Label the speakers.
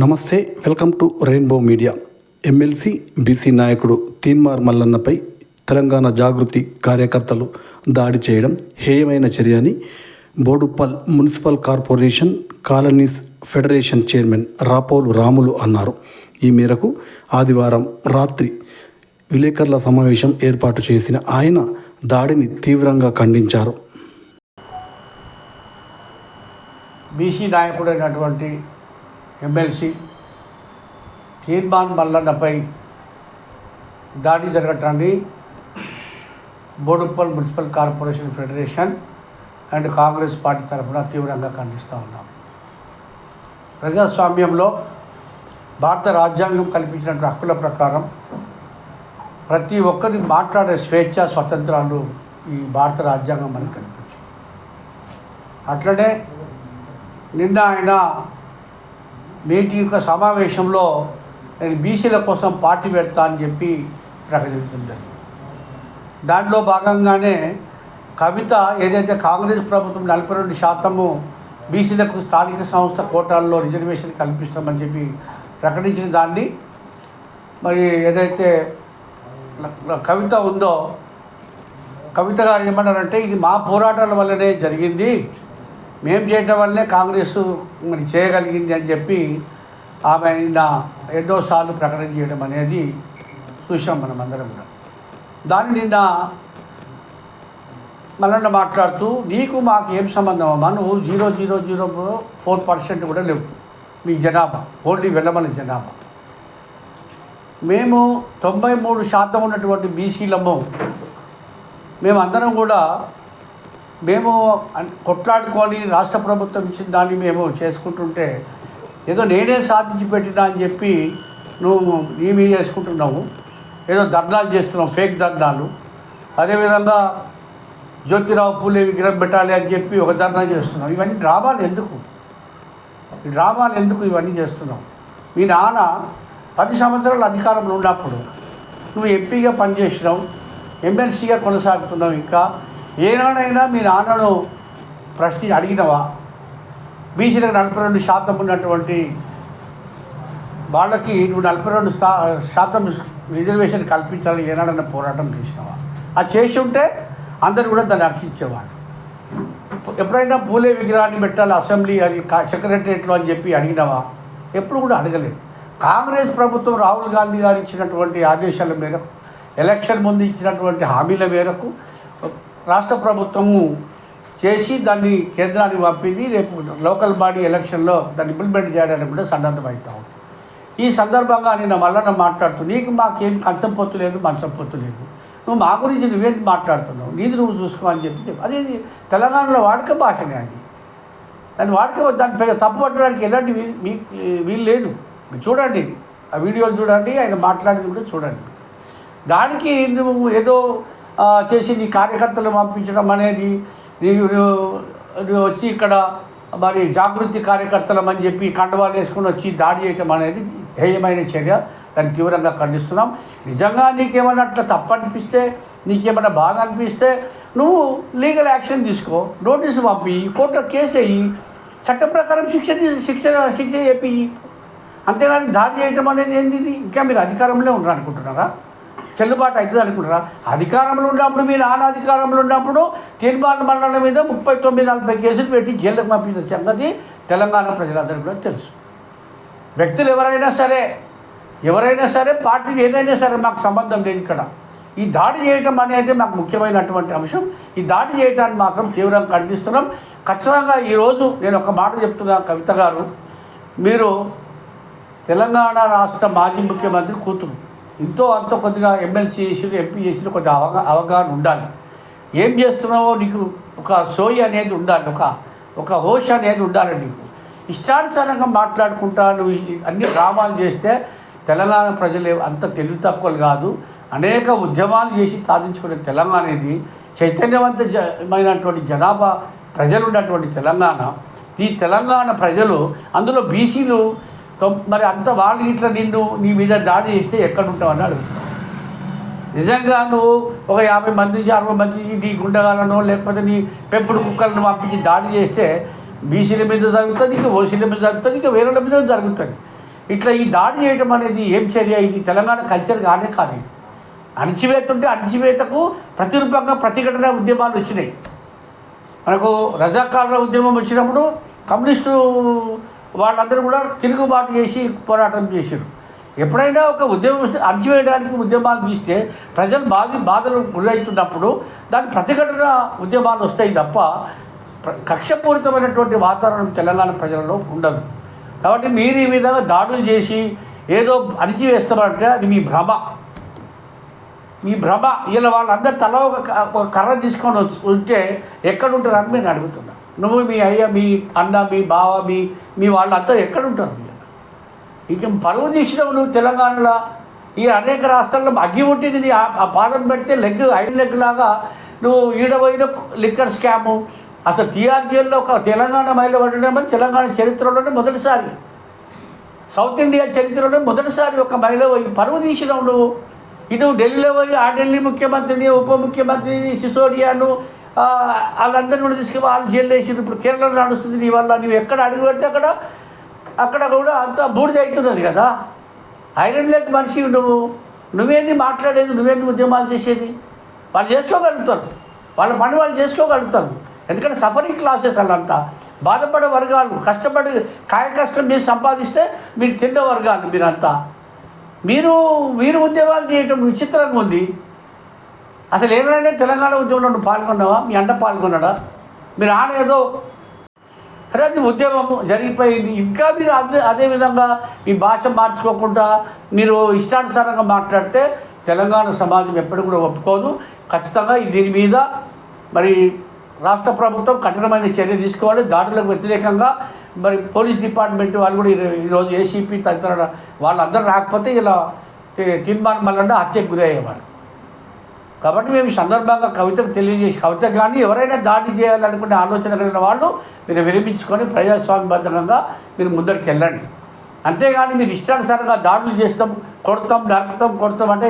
Speaker 1: నమస్తే welcome to rainbow media. MLC BC నాయకుడు తీన్మార్ మల్లన్నపై తెలంగాణ జాగృతి కార్యకర్తలు దాడి చేయడం హేయమైన చర్య అని Boduppal municipal corporation colonies federation chairman Rapolu Ramulu అన్నారు. ఈ మేరకు ఆదివారం రాత్రి విలేకరుల సమావేశం ఏర్పాటు చేసిన ఆయన దాడిని తీవ్రంగా ఖండించారు.
Speaker 2: బీసీ నాయకుడైనటువంటి ఎమ్మెల్సీ తీర్మాన్ మల్లన్నపై దాడి జరగటాన్ని Boduppal municipal corporation federation and Congress party తరఫున తీవ్రంగా ఖండిస్తూ ఉన్నాం. ప్రజాస్వామ్యంలో భారత రాజ్యాంగం కల్పించినటువంటి హక్కుల ప్రకారం ప్రతి ఒక్కరి మాట్లాడే స్వేచ్ఛ స్వతంత్రాలు ఈ భారత రాజ్యాంగం మనకు కల్పించింది. అట్లనే నిన్న ఆయన నేటి యొక్క సమావేశంలో నేను బీసీల కోసం పార్టీ పెడతా అని చెప్పి ప్రకటించింది. దాంట్లో భాగంగానే కవిత ఏదైతే కాంగ్రెస్ ప్రభుత్వం నలభై రెండు శాతము బీసీలకు స్థానిక సంస్థ కోటాల్లో రిజర్వేషన్ కల్పిస్తామని చెప్పి ప్రకటించిన దాన్ని. మరి ఏదైతే కవిత ఉందో కవిత గారు ఏమన్నారంటే ఇది మా పోరాటాల వల్లనే జరిగింది. మేము చేయటం వల్లే కాంగ్రెస్ మరి చేయగలిగింది అని చెప్పి ఆమె నిన్న ఎన్నోసార్లు ప్రకటన చేయడం అనేది చూసాం మనం అందరం కూడా. దాన్ని నిన్న మళ్ళీ మాట్లాడుతూ నీకు మాకు ఏం సంబంధం అమ్మా? నువ్వు zero zero zero four percent కూడా లేవు. మీ జనాభా ఓన్లీ వెళ్ళమని జనాభా. మేము తొంభై మూడు శాతం ఉన్నటువంటి బీసీలము. మేమందరం కూడా మేము కొట్లాడుకొని రాష్ట్ర ప్రభుత్వం ఇచ్చిన దాన్ని మేము చేసుకుంటుంటే ఏదో నేనే సాధించి పెట్టినా అని చెప్పి నువ్వు నీ చేసుకుంటున్నావు ఏదో ధర్నాలు చేస్తున్నావు ఫేక్ ధర్నాలు. అదేవిధంగా జ్యోతిరావు పూలే విగ్రహం పెట్టాలి అని చెప్పి ఒక ధర్నా చేస్తున్నావు. ఇవన్నీ డ్రామాలు ఎందుకు? డ్రామాలు ఎందుకు ఇవన్నీ చేస్తున్నావు? మీ నాన్న పది సంవత్సరాలు అధికారంలో ఉన్నప్పుడు నువ్వు ఎంపీగా పనిచేసినావు ఎమ్మెల్సీగా కొనసాగుతున్నావు ఇంకా. ఏనాడైనా మీ నాన్నను ప్రశ్న అడిగినవా? బీసీలకు నలభై రెండు శాతం ఉన్నటువంటి వాళ్ళకి నువ్వు నలభై రెండు స్థా శాతం రిజర్వేషన్ కల్పించాలని ఏనాడైనా పోరాటం చేసినావా? అది చేసి ఉంటే అందరు కూడా దాన్ని హర్షించేవాడు ఎప్పుడైనా పూలే విగ్రహాన్ని పెట్టాలి అసెంబ్లీ అది కా- సెక్రటరియట్లో అని చెప్పి అడిగినావా? ఎప్పుడు కూడా అడగలేదు. కాంగ్రెస్ ప్రభుత్వం రాహుల్ గాంధీ గారు ఇచ్చినటువంటి ఆదేశాల మేరకు ఎలక్షన్ ముందు ఇచ్చినటువంటి హామీల మేరకు రాష్ట్ర ప్రభుత్వము చేసి దాన్ని కేంద్రానికి పంపింది రేపు లోకల్ బాడీ ఎలక్షన్లో దాన్ని ఇంప్లిమెంట్ చేయడానికి కూడా సన్నద్ధమవుతాం ఈ సందర్భంగా నేను మళ్ళీ మాట్లాడుతూ నీకు మాకేం కంచం పొత్తు లేదు మంచం పొత్తు లేదు. నువ్వు మా గురించి నువ్వేం మాట్లాడుతున్నావు? నీది నువ్వు చూసుకోమని చెప్పి అది తెలంగాణలో వాడక భాషనే అది. దాన్ని వాడక దాన్ని పెద్ద తప్పు పట్టడానికి ఎలాంటి వీ- మీ వీలు లేదు. మీరు చూడండి ఆ వీడియోలు చూడండి ఆయన మాట్లాడింది కూడా చూడండి. దానికి నువ్వు ఏదో చేసి నీ కార్యకర్తలు పంపించడం అనేది వచ్చి ఇక్కడ మరి జాగృతి కార్యకర్తలం అని చెప్పి కండవాలు వేసుకుని వచ్చి దాడి చేయటం అనేది హేయమైన చర్య. దాన్ని తీవ్రంగా ఖండిస్తున్నాం. నిజంగా నీకేమైనా అట్లా తప్పనిపిస్తే నీకేమైనా బాధ అనిపిస్తే నువ్వు లీగల్ యాక్షన్ తీసుకో. నోటీసు పంపి కోర్టులో కేసు వేయి చట్ట ప్రకారం శిక్ష శిక్ష శిక్ష చెప్పి అంతేగాని దాడి చేయటం అనేది ఏంది ఇంకా మీరు అధికారంలో ఉన్నారు అనుకుంటున్నారా చెల్లుబాటు అవుతుంది అనుకుంటారా అధికారంలో ఉన్నప్పుడు మీరు ఆన అధికారంలో ఉన్నప్పుడు తీర్మాన మండలం మీద ముప్పై తొమ్మిది నలభై కేసులు పెట్టి జైలుకు పంపించిన సంగతి తెలంగాణ ప్రజలందరికీ కూడా తెలుసు. వ్యక్తులు ఎవరైనా సరే ఎవరైనా సరే పార్టీ ఏదైనా సరే మాకు సంబంధం లేదు ఇక్కడ. ఈ దాడి చేయటం అనేది మాకు ముఖ్యమైనటువంటి అంశం. ఈ దాడి చేయటాన్ని మాత్రం తీవ్రంగా ఖండిస్తున్నాం. ఖచ్చితంగా ఈరోజు నేను ఒక మాట చెప్తున్నా కవిత గారు. మీరు తెలంగాణ రాష్ట్ర మాజీ ముఖ్యమంత్రి కూతురు. ఎంతో అంత కొద్దిగా ఎమ్మెల్సీ చేసిన ఎంపీ చేసిన కొద్దిగా అవగా అవగాహన ఉండాలి. ఏం చేస్తున్నావో నీకు ఒక సోయి అనేది ఉండాలి ఒక ఒక హోష్ అనేది ఉండాలి నీకు. ఇష్టానుసారంగా మాట్లాడుకుంటా నువ్వు అన్ని డ్రామాలు చేస్తే తెలంగాణ ప్రజలు అంత తెలివి తక్కువలు కాదు. అనేక ఉద్యమాలు చేసి సాధించుకునే తెలంగాణ అనేది చైతన్యవంతమైనటువంటి జనాభా ప్రజలు ఉన్నటువంటి తెలంగాణ. ఈ తెలంగాణ ప్రజలు అందులో బీసీలు మరి అంత వాళ్ళు ఇట్లా నిన్ను నీ మీద దాడి చేస్తే ఎక్కడ ఉంటావని అడుగుతున్నాను నిజంగా నువ్వు ఒక యాభై మంది నుంచి అరవై మంది నీ గుండగాలను లేకపోతే నీ పెంపుడు కుక్కలను పంపించి దాడి చేస్తే బీసీల మీద జరుగుతుంది ఇంకా ఓసీల మీద జరుగుతుంది ఇంకా వేరేల మీద జరుగుతుంది. ఇట్లా ఈ దాడి చేయడం అనేది ఏం చర్య? ఇది తెలంగాణ కల్చర్ కానే కాదు. అణచివేత ఉంటే అణచివేతకు ప్రతిరూపంగా ప్రతిఘటన ఉద్యమాలు వచ్చినాయి. మనకు రజాకాల ఉద్యమం వచ్చినప్పుడు కమ్యూనిస్టు వాళ్ళందరూ కూడా తిరుగుబాటు చేసి పోరాటం చేశారు. ఎప్పుడైనా ఒక ఉద్యమం అణచివేయడానికి ఉద్యమాలు తీస్తే ప్రజలు బాధ బాధలు గురవుతున్నప్పుడు దాని ప్రతిఘటన ఉద్యమాలు వస్తాయి తప్ప కక్షపూరితమైనటువంటి వాతావరణం తెలంగాణ ప్రజలలో ఉండదు. కాబట్టి మీరు ఈ విధంగా దాడులు చేసి ఏదో అణిచివేస్తామంటే అది మీ భ్రమ. మీ భ్రమ. ఇలా వాళ్ళందరూ తల ఒక ఒక కర్ర తీసుకొని వచ్చి ఉంటే ఎక్కడ మీరు అని నేను నువ్వు మీ అయ్య మీ అన్న మీ బావ మీ మీ వాళ్ళంతా ఎక్కడుంటారు? ఇక పరువు తీసినావు నువ్వు తెలంగాణలో. ఈ అనేక రాష్ట్రాల్లో అగ్గి ఉంటుంది నీ ఆ- ఆ పాదం పెడితే లెగ్ ఐదు లెగ్ లాగా నువ్వు ఈడబోయిన లిక్కర్ స్కాము. అసలు టీఆర్జీఎల్లో ఒక తెలంగాణ మహిళ పడడం తెలంగాణ చరిత్రలోనే మొదటిసారి. సౌత్ ఇండియా చరిత్రలోనే మొదటిసారి ఒక మహిళ పోయి పరువు తీసినావు నువ్వు. ఇటు ఢిల్లీలో పోయి ఆ ఢిల్లీ ముఖ్యమంత్రిని ఉప ముఖ్యమంత్రిని సిసోడియాను వాళ్ళందరినీ కూడా తీసుకుని వాళ్ళు జైలు వేసి ఇప్పుడు కేరళలో నడుస్తుంది నీ వల్ల. నువ్వు ఎక్కడ అడుగు పెడితే అక్కడ అక్కడ కూడా అంత బూడిద అవుతున్నది కదా. ఐరన్ లేక మనిషి నువ్వు. నువ్వేంది మాట్లాడేది? నువ్వేంది ఉద్యమాలు చేసేది? వాళ్ళు చేసుకోగలుగుతారు. వాళ్ళ పని వాళ్ళు చేసుకోగలుగుతారు. ఎందుకంటే సఫరింగ్ క్లాసెస్ వాళ్ళంతా బాధపడే వర్గాలు కష్టపడి కాయ కష్టం మీరు సంపాదిస్తే మీరు తిన్న వర్గాలు మీరంతా. మీరు మీరు ఉద్యమాలు చేయటం విచిత్రంగా ఉంది. అసలు ఏమైనా తెలంగాణ ఉద్యమంలో పాల్గొన్నావా? మీ అంట పాల్గొన్నాడా? మీరు ఆడ ఏదో అరే అది ఉద్యమం జరిగిపోయింది. ఇంకా మీరు అదే అదేవిధంగా ఈ భాష మార్చుకోకుండా మీరు ఇష్టానుసారంగా మాట్లాడితే తెలంగాణ సమాజం ఎప్పటికి కూడా ఒప్పుకోదు. ఖచ్చితంగా దీని మీద మరి రాష్ట్ర ప్రభుత్వం కఠినమైన చర్య తీసుకోవాలి. దాడులకు వ్యతిరేకంగా మరి పోలీస్ డిపార్ట్మెంట్ వాళ్ళు కూడా ఈరోజు ఏసీపీ తదితర వాళ్ళందరూ రాకపోతే ఇలా తీర్మానం మళ్ళీ హత్యకు గురయ్యేవారు కాబట్టి మేము ఈ సందర్భంగా కవితకు తెలియజేసి కవిత కానీ ఎవరైనా దాడి చేయాలనుకునే ఆలోచన కలిగిన వాళ్ళు మీరు విరమించుకొని ప్రజాస్వామ్యబద్ధంగా మీరు ముందరికి వెళ్ళండి. అంతేగాని మీరు ఇష్టానుసారంగా దాడులు చేస్తాం కొడతాం నరకతాం కొడతాం అంటే